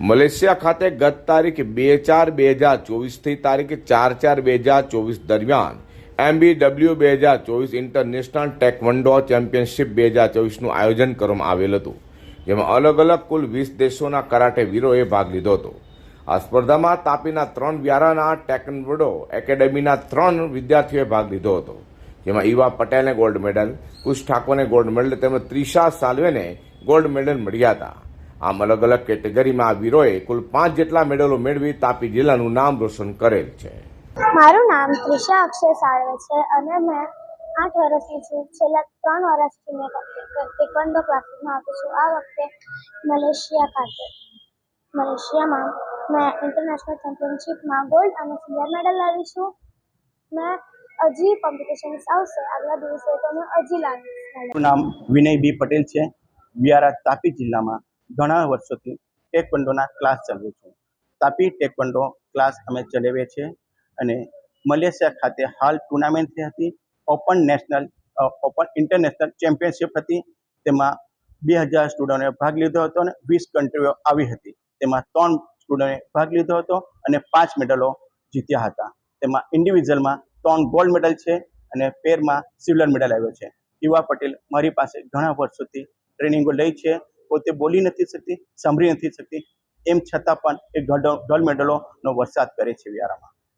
Malaysia ખાતે ગત તારીખ બે ચાર બે હજાર ચોવીસથી તારીખ ચાર ચાર બે હજાર ચોવીસ દરમિયાન એમબીડબલ્યુ બે હજાર ચોવીસ ઇન્ટરનેશનલ ટેકવન્ડો ચેમ્પિયનશિપ બે હજાર ચોવીસનું આયોજન કરવામાં આવેલ હતું, જેમાં અલગ અલગ કુલ વીસ દેશોના કરાટે વીરોએ ભાગ લીધો હતો. આ સ્પર્ધામાં તાપીના ત્રણ વ્યારાના ટેકવન્ડો એકેડેમીના ત્રણ વિદ્યાર્થીઓએ ભાગ લીધો હતો, જેમાં ઈવા પટેલને ગોલ્ડ મેડલ, કુશ ઠાકોરને ગોલ્ડ મેડલ તેમજ ત્રિષા સાલ્વેને ગોલ્ડ મેડલ મળ્યા હતા. આમ અલગ અલગ કેટેગરીમાં આ વીરોએ કુલ પાંચ જેટલા મેડલો મેળવી તાપી જિલ્લાનું નામ રોશન કરેલ છે. મારું નામ ત્રિષા અક્ષય સાળવે છે અને મેં આઠ વર્ષની છું. છેલ્લા ત્રણ વર્ષથી મેં ટેકવન્ડો ક્લાસીસમાં આવતી છું. આ વખતે મલેશિયા ખાતે મલેશિયામાં મેં ઇન્ટરનેશનલ ચેમ્પિયનશિપમાં ગોલ્ડ અને સિલ્વર મેડલ લાવી છું. મેં હજી કોમ્પિટિશન્સ આવશે આગલા દિવસે તો મેં હજી લાવીશ. નામ વિનય બી પટેલ છે. વ્યારા તાપી જિલ્લામાં ઘણા વર્ષોથી ટેકવંડોના ક્લાસ ચલાવું છું. તાપી ટેકવન્ડો ક્લાસ અમે ચલાવીએ છીએ અને મલેશિયા ખાતે હાલ ટુર્નામેન્ટ થઈ હતી. Open national open international championship હતી. તેમાં બે હજાર સ્ટુડન્ટોએ ભાગ લીધો હતો અને વીસ કન્ટ્રીઓ આવી હતી. તેમાં ત્રણ સ્ટુડન્ટે ભાગ લીધો હતો અને પાંચ મેડલો જીત્યા હતા. તેમાં ઇન્ડિવિજ્યુઅલમાં ત્રણ ગોલ્ડ મેડલ છે અને પેરમાં સિલ્વર મેડલ આવ્યો છે. યુવા પટેલ મારી પાસે ઘણા વર્ષોથી ટ્રેનિંગો લઈ છે પોતે બોલી નથી શકતી, સાંભળી નથી શકતી. એમ છતાં પણ એ ગોલ્ડ મેડલોનો વરસાદ કરે છે વિયારામાં